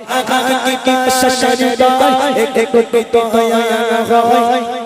کی ششری دای ایک ایک تو آیا نہ ہوئی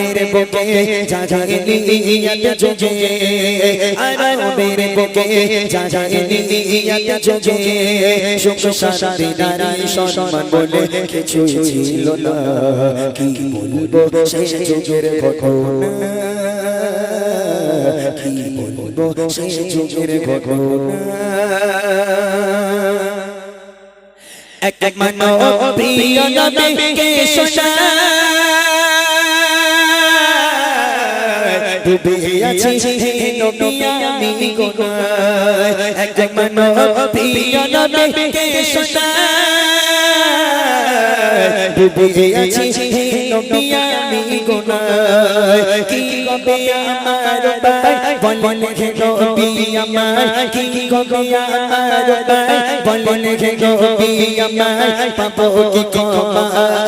আরবের বুকে জাজাইলিয়াত যোগে আরবের বুকে জাজাইলিয়াত যোগে সুখ শান্তি নারী সম্মান বলে কিছু ছিল না কি বলব সেই যুগের ঘটনা কি বলব সেই যুগের ঘটনা এক এক মানো প্রিয় নবীকে শোনা ডুবে আছি নবী আমি গুনাহ এক এক মানো প্রিয় নবীকে শোনা ডুবে আছি নবী আমি গুনাহ কি কবে আমার ভাই বলেন হে আমার কি কবে আমার ভাই বলেন হে আমার পাবো কি ক্ষমা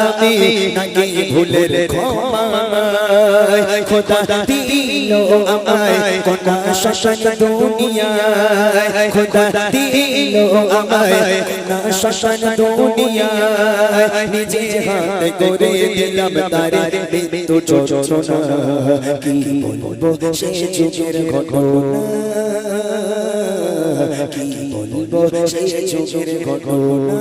আমি নাকি ভুলের ক্ষমা খোদা দিল আমায় কোনা শাসন দুনিয়ায় খোদা দিল আমায় কোনা শাসন দুনিয়ায় নিজে হাতে করে দিলাম তারে মৃত্যু যোজনা কি বলব? সে যুগের ঘটনা কি বলব? সে যুগের ঘটনা।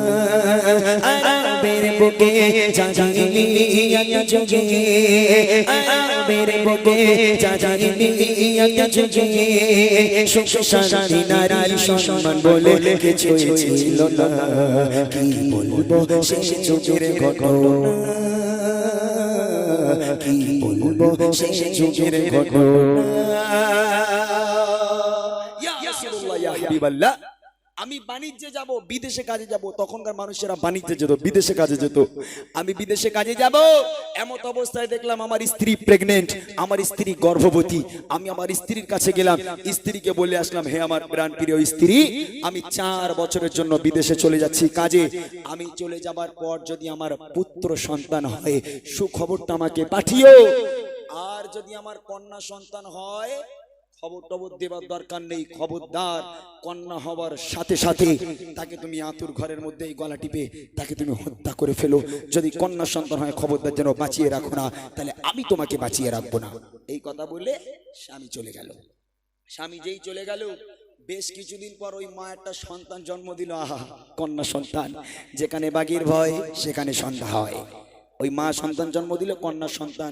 আরবের বুকে জাজাইলিয়াত যোগে আরবের বুকে জাজাইলিয়াত যোগে সুখ শান্তি নারী সম্মান বলে কিছু ছিল না। কি বলব? সে যুগের ঘটনা। কি বলব সেই যুগের ঘটনা? আমি বাণিজ্যে যাব বিদেশে কাজে যাব তখনকার মানুষেরা বাণিজ্যে যেত বিদেশে কাজে যেত। আমি বিদেশে কাজে যাব এমত অবস্থায় দেখলাম আমার স্ত্রী প্রেগনেন্ট আমার স্ত্রী গর্ভবতী। আমি আমার স্ত্রীর কাছে গেলাম স্ত্রীকে বলে আসলাম হে আমার প্রাণ প্রিয় স্ত্রী আমি চার বছরের জন্য বিদেশে চলে যাচ্ছি কাজে। আমি চলে যাবার পর যদি আমার পুত্র সন্তান হয় সুখবরটা আমাকে পাঠিও। আর যদি আমার কন্যা সন্তান হয় খবর টবর দেবার দরকার নেই খবরদার কন্যা হবার সাথে সাথে তাকে তুমি আতুর ঘরের মধ্যে এই গলা টিপে তাকে তুমি হত্যা করে ফেলো। যদি কন্যা সন্তান হয় খবরদার যেন বাঁচিয়ে রাখো না তাহলে আমি তোমাকে বাঁচিয়ে রাখব না। এই কথা বলে স্বামী চলে গেল। স্বামী যেই চলে গেল বেশ কিছুদিন পর ওই মা একটা সন্তান জন্ম দিল। আহা কন্যা সন্তান যেখানে বাগির ভয় সেখানে সন্ধ্যা হয়। ওই মা সন্তান জন্ম দিল কন্যা সন্তান।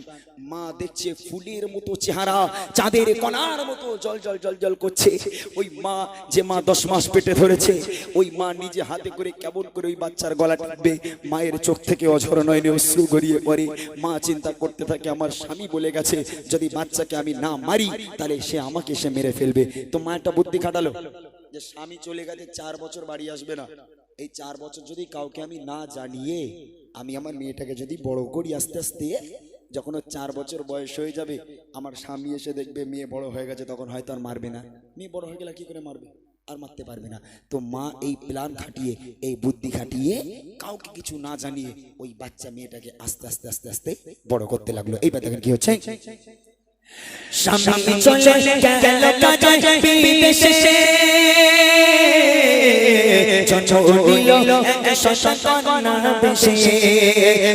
মা দেখছে ফুলের মতো চেহারা, চাঁদের কণার মতো জল জল জল জল করছে। ওই মা, যে মা দশ মাস পেটে ধরেছে, ওই মা নিজে হাতে করে কেমন করে ওই বাচ্চার গলা টিপবে। মায়ের চোখ থেকে অঝর নয়নে অশ্রু গড়িয়ে পড়ে। মা চিন্তা করতে থাকে, আমার স্বামী বলে গেছে, যদি বাচ্চাকে আমি না মারি, তাহলে সে আমাকে সে মেরে ফেলবে। তো মা একটা বুদ্ধি খাটালো, যে স্বামী চলে গেছে চার বছর বাড়ি আসবে না। এই চার বছর যদি কাউকে আমি না জানিয়ে আমি আমার মেয়েটাকে যদি বড় করি আস্তে আস্তে, যখন ওর চার বছর বয়স হয়ে যাবে, আমার স্বামী এসে দেখবে মেয়ে বড় হয়ে গেছে, তখন হয়তো আর মারবে না। মেয়ে বড় হয়ে গেলে কি করে মারবে? আর মারতে পারবে না। তো মা এই প্ল্যান খাটিয়ে, এই বুদ্ধি খাটিয়ে, কাউকে কিছু না জানিয়ে ওই বাচ্চা মেয়েটাকে আস্তে আস্তে আস্তে আস্তে বড় করতে লাগল। এইবার দেখেন কি হচ্ছে। স্বামী চলে গেল কাজে বিদেশে এক সন্তান বেশে।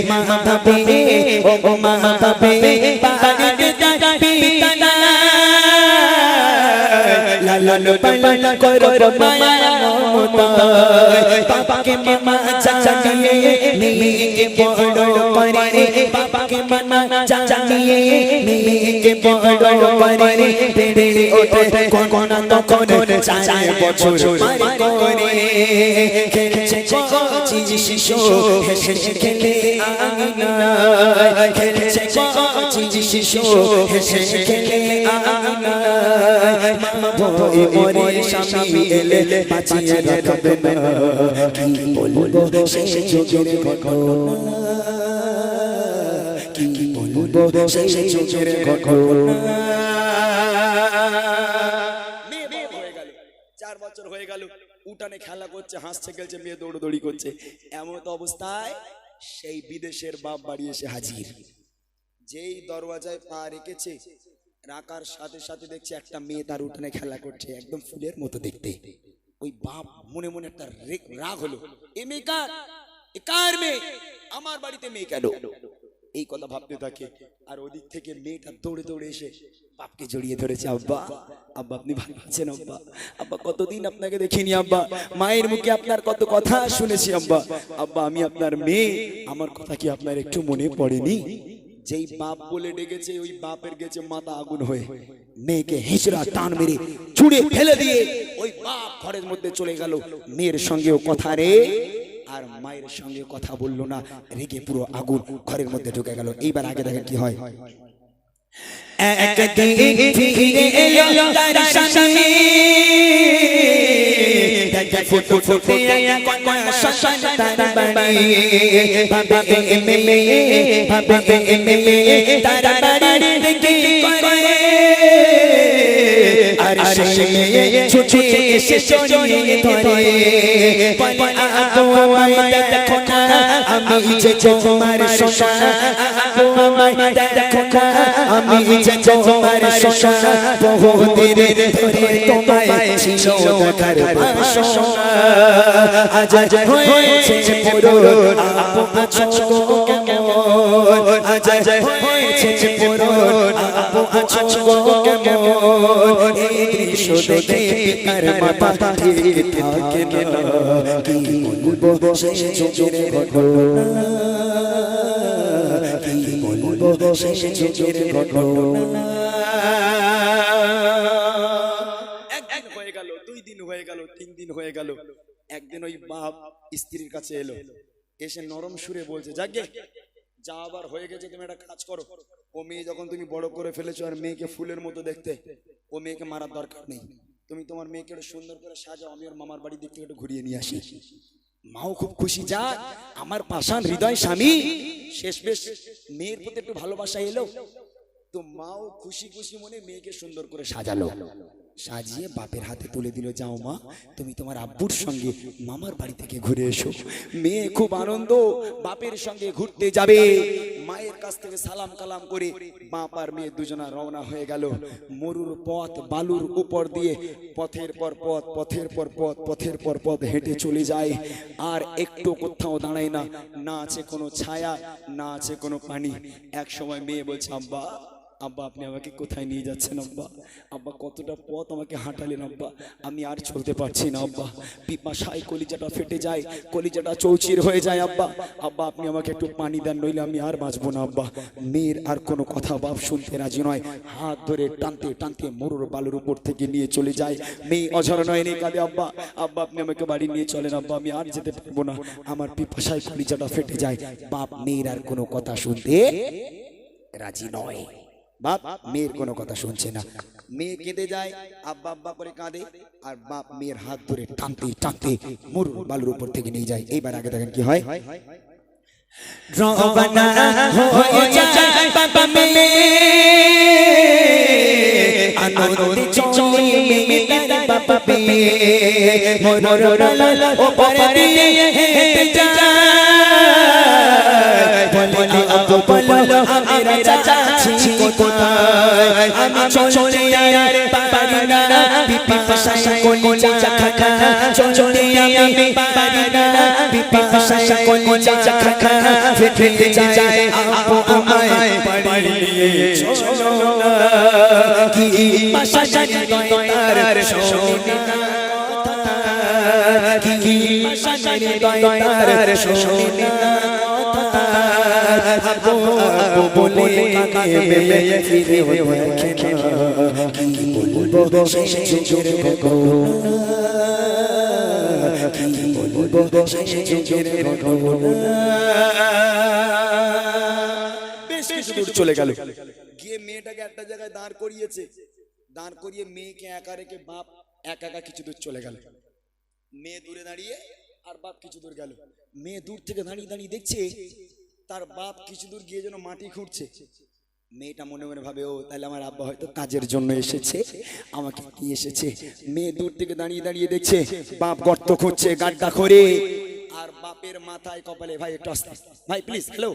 মা ভাবে ও মা ভাবে বাড়িতে পিতা লালন পালন করো মায়া মমতা পাপাকে মামা জানিয়ে মেয়েকে বড় করে পাপাকে মামা জানিয়ে মেয়েকে বড় করে বেড়ে ওঠে কোন তখন চার বছর পার করে খেলছে কচি শিশু হেসে খেলে আঙিনায় খেলছে কচি শিশু হেসে খেলে আঙিনায় মা ভয়ে মরে স্বামী এলে বাঁচিয়ে রাখবে না কি বলব চার বছর হয়ে গেল। উঠানে খেলা করছে, হাসছে, খেলছে, মেয়ে দৌড়দৌড়ি করছে। এমন তো অবস্থায় সেই বিদেশের বাপ বাড়ি এসে হাজির। যেই দরওয়াজায় পা রেখেছে, রাখার সাথে সাথে দেখছে একটা মেয়ে তার উঠানে খেলা করছে, একদম ফুলের মতো দেখতে। ওই বাপ মনে মনে একটা রাগ হলো। এ মেয়ে কার কার মেয়ে? আমার বাড়িতে মেয়ে কেন? এই কথা ভাবতে থাকে। আর ওদিক থেকে মেয়েটা দৌড়ে দৌড়ে এসে বাপকে জড়িয়ে ধরেছে, আব্বা আব্বা, আপনি ভালো আছেন, আব্বা? আব্বা, কতদিন আপনাকে দেখিনি, আব্বা? মায়ের মুখে আপনার কত কথা শুনেছি, আব্বা? আব্বা, আমি আপনার মেয়ে। আমার কথা কি আপনার একটু মনে পড়েনি? যেই বাপ বলে ডেকেছে, ওই বাপের গেছে মাথা আগুন হয়ে। মেয়েকে হিঁচড়া টান মেরে ছুড়ে ফেলে দিয়ে ওই বাপ ঘরের মধ্যে চলে গেল। মেয়ের সঙ্গেও কথা রে। আর মায়ের সঙ্গে কথা বলল না। রেগে পুরো আগুন ঘরের মধ্যে ঢুকে গেল। এইবার আগে দেখেন কি হয়। ফুটু বাড়ি ভাবে এমএলএ ভাবে এমএলএ তার বাড়ি দেখে করে আর সে মেয়ে ছুটে এসে জড়িয়ে ধরে বলে আপু আমায় দেখো না আমি যে তোমার সোনা আপু আমায় দেখো না আমি যে তোমার সোনা বহুদিন ধরে তোমায় ছিল দেখার বাসনা আজ আজ হয়েছে পুরো আপু আছো কেমন আজ আজ হয়েছে পুরো একদিন হয়ে গেল, দুই দিন হয়ে গেল, তিন দিন হয়ে গেল। একদিন ওই বাপ স্ত্রীর কাছে এলো এসে নরম সুরে বলছে যাকে যা আবার হয়ে গেছে, তুমি একটা কাজ করো। ও মেয়ে যখন তুমি বড় করে ফেলেছো আর মেয়েকে ফুলের মতো দেখতে, ও মেয়েকে মারার দরকার নেই। তুমি তোমার মেয়েকে একটু সুন্দর করে সাজাও, আমি ওর মামার বাড়ি দিক থেকে একটু ঘুরিয়ে নিয়ে আসি। মাও খুব খুশি, যা, আমার পাষাণ হৃদয় স্বামী। শেষ বেশ মেয়ের প্রতি একটু ভালোবাসা এলো, তো মাও খুশি খুশি মনে মেয়েকে সুন্দর করে সাজালো। সাজিয়ে বাপের হাতে তুলে দিল, যাও মা, তুমি তোমার আব্বুর সঙ্গে মামার বাড়ি থেকে ঘুরে এসো। মেয়ে খুব আনন্দ, বাপের সঙ্গে ঘুরতে যাবে। মায়ের কাছ থেকে সালাম কালাম করে বাপ আর মেয়ে দুজনা রওনা হয়ে গেল। মরুর পথ, বালুর উপর দিয়ে পথের পর পথ, পথের পর পথ, পথের পর পথ হেঁটে চলে যায়। আর একটু কোথাও দাঁড়ায় না না আছে কোনো ছায়া, না আছে কোনো পানি। এক সময় মেয়ে বলছে, আব্বা আব্বা, আপনি আমাকে কোথায় নিয়ে যাচ্ছেন আব্বা? আব্বা, কতটা পথ আমাকে হাঁটালেন আব্বা? আমি আর চলতে পারছি না আব্বা। পিপাসায় কলিজাটা ফেটে যায়, কলিজাটা চৌচির হয়ে যায় আব্বা। আব্বা, আপনি আমাকে একটু পানি দেন, নইলে আমি আর বাঁচবো না আব্বা। মেয়ের আর কোনো কথা বাপ শুনতে রাজি নয়। হাত ধরে টানতে টানতে মরুর বালুর উপর থেকে নিয়ে চলে যায়। মেয়ে অঝর নয় নেই কাঁদে আব্বা। আব্বা, আপনি আমাকে বাড়ি নিয়ে চলেন আব্বা, আমি আর যেতে পারব না। আমার পিপাসায় কলিজাটা ফেটে যায়। বাপ, মেয়ের আর কোনো কথা শুনতে রাজি নয়। বাপ, মেয়ের কোনো কথা শুনছে না। মেয়ে কেঁদে যায়, আব্বা আব্বা করে কাঁদে, আর বাপ মেয়ের হাত ধরে টানতে টানতে মরুর বালুর উপর থেকে নিয়ে যায়। এইবার আগে দেখেন কি হয়। কোথায়? আমি চলে আর পারি না। পিপি পাশা কোলে চাকা খা চলে আমি পারি না। পিপি পাশা কোলে চাকা খা ফেটে যায় আপু আমায় পাড়িয়ে চলো না কি পাশা জানি দয়ার শোনে না কি পাশা জানি দয়ার শোনে না চলে গেল। গিয়ে মেয়েটাকে একটা জায়গায় দাঁড় করিয়েছে। দাঁড় করিয়ে মেয়েকে একা রেখে বাপ একা একা কিছু দূর চলে গেল। মেয়ে দূরে দাঁড়িয়ে আর বাপ কিছু দূর গেল। মেয়ে দূর থেকে দাঁড়িয়ে দাঁড়িয়ে দেখছে তার বাপ কিছু দূর গিয়ে যেন মাটি খুঁড়ছে। মেয়েটা মনে মনে ভাবে, ও, তাহলে আমার আব্বা হয়তো কাজের জন্য এসেছে। আমাকে কি এসেছে। মেয়ে দূর থেকে দাঁড়িয়ে দাঁড়িয়ে দেখছে, বাপ গর্ত খুঁজছে গাড্ডা করে আর বাপের মাথায় কপালে, ভাই, একটু আস্তে ভাই প্লিজ হ্যালো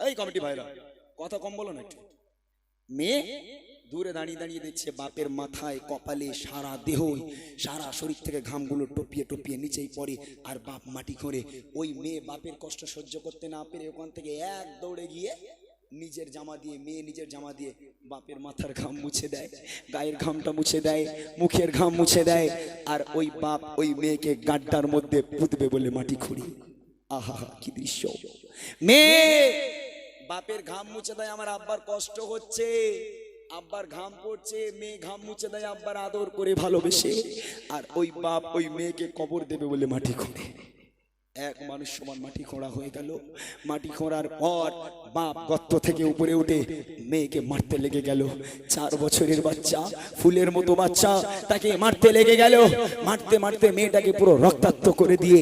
এই কমিটি ভাইরা, কথা কম বলো না একটু। মেয়ে দূরে দাঁড়িয়ে দাঁড়িয়ে দেখছে বাপের মাথায় কপালে সারা দেহ সারা শরীর থেকে ঘামগুলো টপিয়ে টপিয়ে নিচেই পড়ে, আর বাপ মাটি করে। ওই মেয়ে বাপের কষ্ট সহ্য করতে না পেরে ওখান থেকে এক দৌড়ে গিয়ে নিজের জামা দিয়ে, মেয়ে নিজের জামা দিয়ে বাপের মাথার ঘাম মুছে দেয়, গায়ের ঘামটা মুছে দেয়, মুখের ঘাম মুছে দেয়, আর ওই বাপ ওই মেয়েকে গাড্ডার মধ্যে পুঁতবে বলে মাটি খুঁড়ি। আহা, কি দৃশ্য। মেয়ে, বাপের ঘাম মুছে দেয়, আমার আব্বার কষ্ট হচ্ছে। আব্বার ঘাম পড়ছে, মেয়ে ঘাম মুছে দেয়, আব্বার আদর করে ভালোবেসে। আর ওই বাপ ওই মেয়েকে কবর দেবে বলে মাটি খোঁড়ে। এক মানুষ সমান মাটি খোঁড়া হয়ে গেল। মাটি খোঁড়ার পর বাপ গর্ত থেকে উপরে উঠে মেয়েকে মারতে লেগে গেল। চার বছরের বাচ্চা, ফুলের মতো বাচ্চা, তাকে মারতে লেগে গেল। মারতে মারতে মেয়েটাকে পুরো রক্তাক্ত করে দিয়ে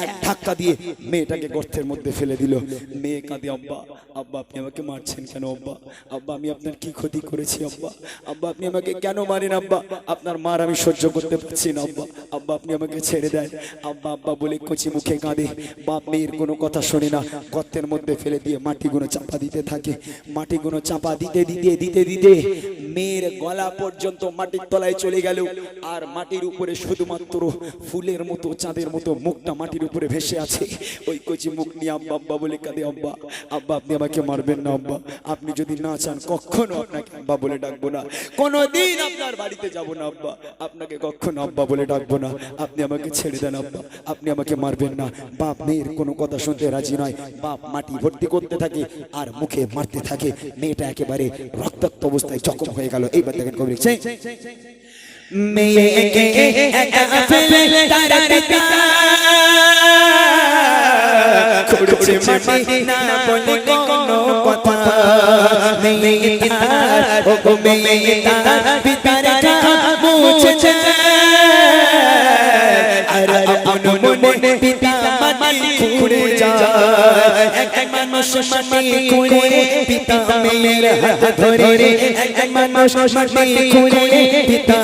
এক ধাক্কা দিয়ে মেয়েটাকে গর্তের মধ্যে ফেলে দিল। মেয়ে কাঁদে, আব্বা আব্বা, আপনি আমাকে মারছেন কেন, আব্বা? আব্বা, আমি আপনার কি ক্ষতি করেছি, আব্বা? আব্বা, আপনি আমাকে কেন মারেন, আব্বা? আপনার মার আমি সহ্য করতে পারছি না, আব্বা। আব্বা, আপনি আমাকে ছেড়ে দেন। আব্বা আব্বা বলে কচি মুখে কাঁদে। বাপ মেয়ের কোনো কথা শোনে না। গর্তের মধ্যে ফেলে দিয়ে মাটিগুলো চাপা দিতে থাকে। মাটিগুলো চাপা দিতে দিতে দিতে দিতে মেয়ের গলা পর্যন্ত মাটির তলায় চলে গেল। আর মাটির উপরে শুধুমাত্র ফুলের মতো, চাঁদের মতো মুখটা মাটির উপরে ভেসে আছে। ওই কচি মুখ নিয়ে আব্বা আব্বা বলে কাঁদে, আব্বা আব্বা, আপনি আমাকে মারবেন না, আব্বা। আপনি যদি না চান, কখনো আপনাকে আব্বা বলে ডাকবো না। কোনোদিন আপনার বাড়িতে যাব না, আব্বা। আপনাকে কখনো আব্বা বলে ডাকবো না। আপনি আমাকে ছেড়ে দেন, আব্বা। আপনি আমাকে মারবেন না। বাপ মেয়ের কোনো কথা শুনতে রাজি নয়। বাপ মাটি ভর্তি করতে থাকে আর মুখে মারতে থাকে। মেয়েটা একেবারে রক্তাক্ত অবস্থায় জখম হয়ে গেল। এইবার দেখেন কবি লিখছে মেয়েকে একা ফেলে তারা পিতা। খুঁড়ছে মাটি না বলে কোনো কথা। মেয়ে তার ও মেয়ে তার এক মানুষ মাটি খুঁড়ে, পিতা মেয়ের হাত ধরে। এক মানুষ মাটি খুঁড়ে, পিতা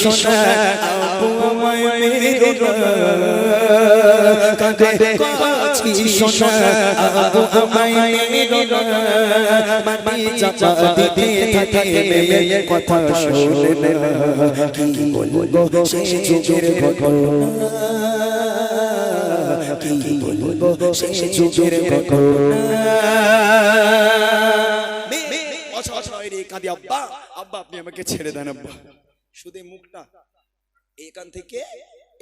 সোনা আপু মেরো না কাঁদে কাছি সোনা আপু আমায় মেরো না মাটি চাপা দিতে থাকে মেয়ে কথা শুনে না কি বলব সেই যুগের ঘটনা কি বলব সেই যুগের ঘটনা অসহায় আব্বা আব্বা আপনি আমাকে ছেড়ে দেন আব্বা শুধু মুখটা এখান থেকে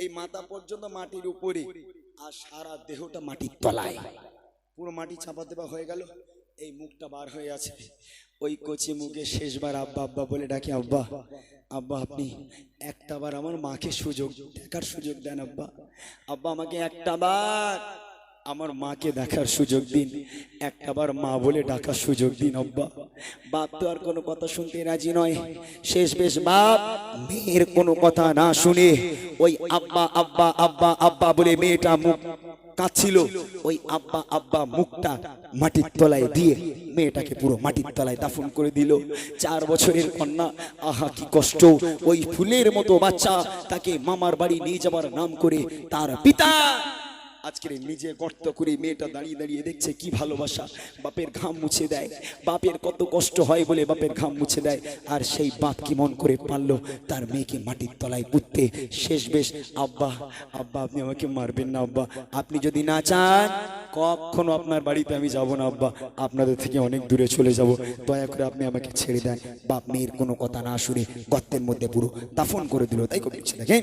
এই মাথা পর্যন্ত মাটির উপরে আর সারা দেহটা মাটির তলায়। পুরো মাটি ছাপা দেওয়া হয়ে গেল, এই মুখটা বার হয়ে আছে। ওই কচি মুখে শেষবার আব্বা আব্বা বলে ডাকে, আব্বা আব্বা আপনি একটাবার আমার মাকে সুযোগ, দেখার সুযোগ দেন আব্বা। আব্বা আমাকে একটাবার আমার মাকে দেখার সুযোগ দিন। একটাবার মা বলে ডাকার সুযোগ দিন, আব্বা। বাপ তো আর কোনো কথা শুনতে রাজি নয়। শেষ বেশ বাপ, মেয়ের কোনো কথা না শুনে ওই আব্বা আব্বা আব্বা আব্বা বলে মেয়েটা মুখ কাঁদছিল। ওই আব্বা আব্বা মুখটা মাটির তলায় দিয়ে মেয়েটাকে পুরো মাটির তলায় দাফন করে দিল। চার বছরের কন্যা, আহা কি কষ্ট। ওই ফুলের মতো বাচ্চা তাকে মামার বাড়ি নিয়ে যাবার নাম করে তার পিতা আজকে নিজে গর্ত করে মেয়েটা দাঁড়িয়ে দাঁড়িয়ে দেখছে কি ভালোবাসা। বাপের ঘাম মুছে দেয়। বাপের কত কষ্ট হয় বলে বাপের ঘাম মুছে দেয়। আর সেই বাপ কি মন করে পারল তার মেয়েকে মাটির তলায় পুঁততে। শেষ বেশ, আব্বা আব্বা, আপনি আমাকে মারবেন না, আব্বা। আপনি যদি না চান, কখনো আপনার বাড়িতে আমি যাব না, আব্বা। আপনাদের থেকে অনেক দূরে চলে যাব। দয়া করে আপনি আমাকে ছেড়ে দেন। বাপ মেয়ের কোনো কথা না শুনে গর্তের মধ্যে পুরো দাফন করে দিল। তাই কবি দেখেন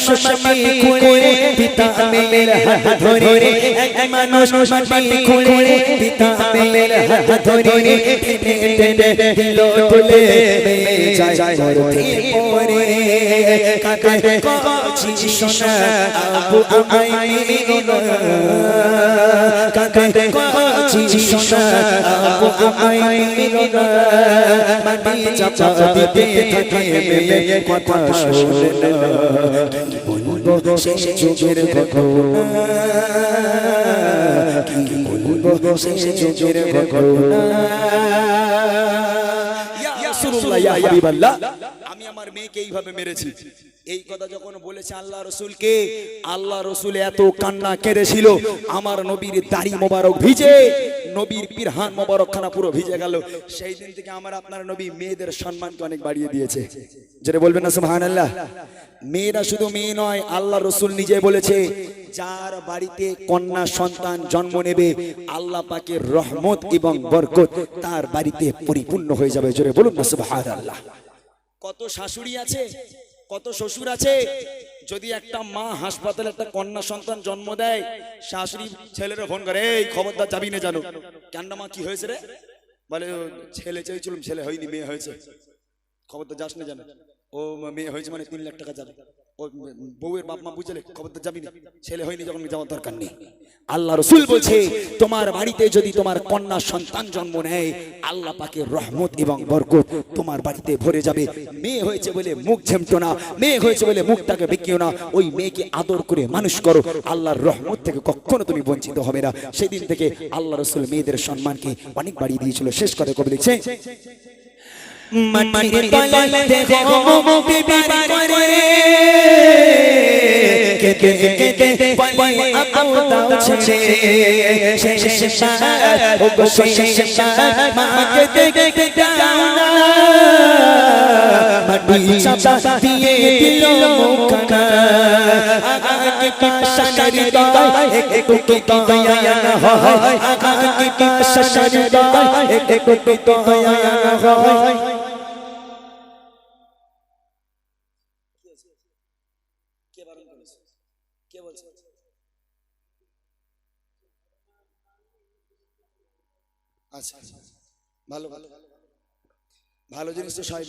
মানুষ মাটি খুঁড়ে, পিতা মেয়ের হাত ধরে। এক মানুষ মাটি খুঁড়ে, পিতা মেয়ের হাত ধরে। টেনে কাকা কচি সোনা আবু আমায় মিলো কাকা কচি সোনা আবু মিলো মাটি চাপা দিতে থাকে মেয়ে কথা শোনে না বলব শেষ যুগের ঘটনা বলব ইয়া রাসূলুল্লাহ, ইয়া হাবিবাল্লাহ, আমি আমার মেয়েকে এইভাবে মেরেছি। এই কথা যখন বলেছে আল্লাহ রসুলকে আল্লাহ রসুল এত কান্না কেঁদেছিল আমার নবীর দাড়ি মোবারক ভিজে নবীর পিরহান মোবারক খানা পুরো ভিজে গেল। সেই দিন থেকে আমার আপনার নবী মেয়েদের সম্মানকে অনেক বাড়িয়ে দিয়েছে। যেটা বলবেন না মেয়েরা শুধু মেয়ে নয় আল্লাহ রসুল নিজে বলেছে যার বাড়িতে কন্যা সন্তান জন্ম নেবে আল্লাহ পাকের রহমত এবং বরকত তার বাড়িতে পরিপূর্ণ হয়ে যাবে। জোরে বলুন আল্লাহ কত শাশুড়ি আছে কত শ্বশুর আছে যদি একটা মা হাসপাতালে একটা কন্যা সন্তান জন্ম দেয় শাশুড়ি ছেলেরা ফোন করে এই খবরদার যাবি না জানো। কেন মা কি হয়েছে রে? বলে "ও, ছেলে চেয়েছিলাম ছেলে হয়নি মেয়ে হয়েছে। খবরদার যাস না জানো। ও মেয়ে হয়েছে মানে তিন লাখ টাকা যাবে। বউয়ের বাপ মা বুঝলে খবরদার যাবি না? ছেলে হয়নি যখন যাওয়ার দরকার নেই। আল্লাহ রসুল বলছে তোমার বাড়িতে যদি তোমার কন্যা সন্তান জন্ম নেয় আল্লাহ পাকের রহমত এবং বরকত তোমার বাড়িতে ভরে যাবে। মেয়ে হয়েছে বলে মুখ ঝেমটো না মেয়ে হয়েছে বলে মুখটাকে বেঁকিও না। ওই মেয়েকে আদর করে মানুষ করো আল্লাহর রহমত থেকে কখনো তুমি বঞ্চিত হবে না। সেদিন থেকে আল্লাহ রসুল মেয়েদের সম্মানকে অনেক বাড়িয়ে দিয়েছিল। শেষ করে কবি লিখছে? মাটির তলায় দেখো বিবার করে। কেঁদে কেঁদে বলে আপু দাও ছেড়ে শেষ শেষ ও গো শেষ শেষ মাকে দেখতে দাও না মাটি চাপা দিয়ে দিল মুখখানা আগে পাশা হৃদয় একটু দয়া না হয় আগে পাশা হৃদয় একটু দয়া না হয় কে বারণ করেছে কে বলছে? আচ্ছা আচ্ছা ভালো ভালো ভালো জিনিস তো সয়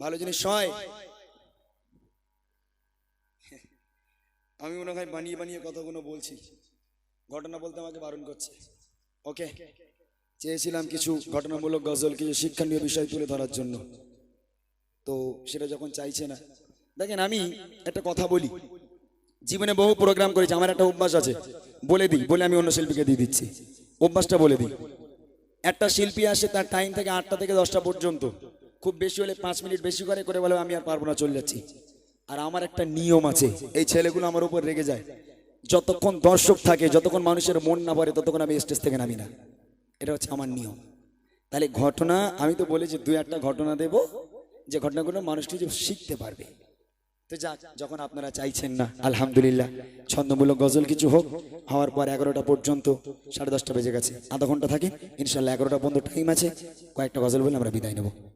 ভালো জিনিস সয়। আমি মনে হয় বানিয়ে বানিয়ে কথাগুলো বলছি। ঘটনা বলতে আমাকে বারণ করছে। ওকে? চেয়েছিলাম কিছু ঘটনামূলক গজল, কিছু শিক্ষণীয় বিষয় তুলে ধরার জন্য। তো সেটা যখন চাইছে না। দেখেন আমি একটা কথা বলি। জীবনে বহু প্রোগ্রাম করেছি, আমার একটা অভ্যাস আছে। বলে দিই, বলে আমি অন্য শিল্পীকে দিয়ে দিচ্ছি। অভ্যাসটা বলে দিই। একটা শিল্পী আসে, তার টাইম থেকে আটটা থেকে দশটা পর্যন্ত। খুব বেশি হলে পাঁচ মিনিট বেশি করে করে বলে আমি আর পারব না, চলে যাচ্ছি। আর আমার একটা নিয়ম আছে, এই ছেলেগুলো আমার উপর রেগে যায়। যতক্ষণ দর্শক থাকে, যতক্ষণ মানুষের মন না পড়ে ততক্ষণ আমি স্টেজ থেকে নামি না। এটা হচ্ছে আমার নিয়ম। তাহলে ঘটনা, আমি তো বলেছি দু একটা ঘটনা দেব। যে ঘটনাগুলো মানুষটি শিখতে পারবে। তো যাক, যখন আপনারা চাইছেন না, আলহামদুলিল্লাহ, ছন্দমূলক গজল কিছু হোক, হওয়ার পর এগারোটা পর্যন্ত সাড়ে দশটা বেজে গেছে। আধা ঘণ্টা থাকে, ইনশাল্লাহ এগারোটা পর্যন্ত টাইম আছে, কয়েকটা গজল বলে আমরা বিদায় নেব।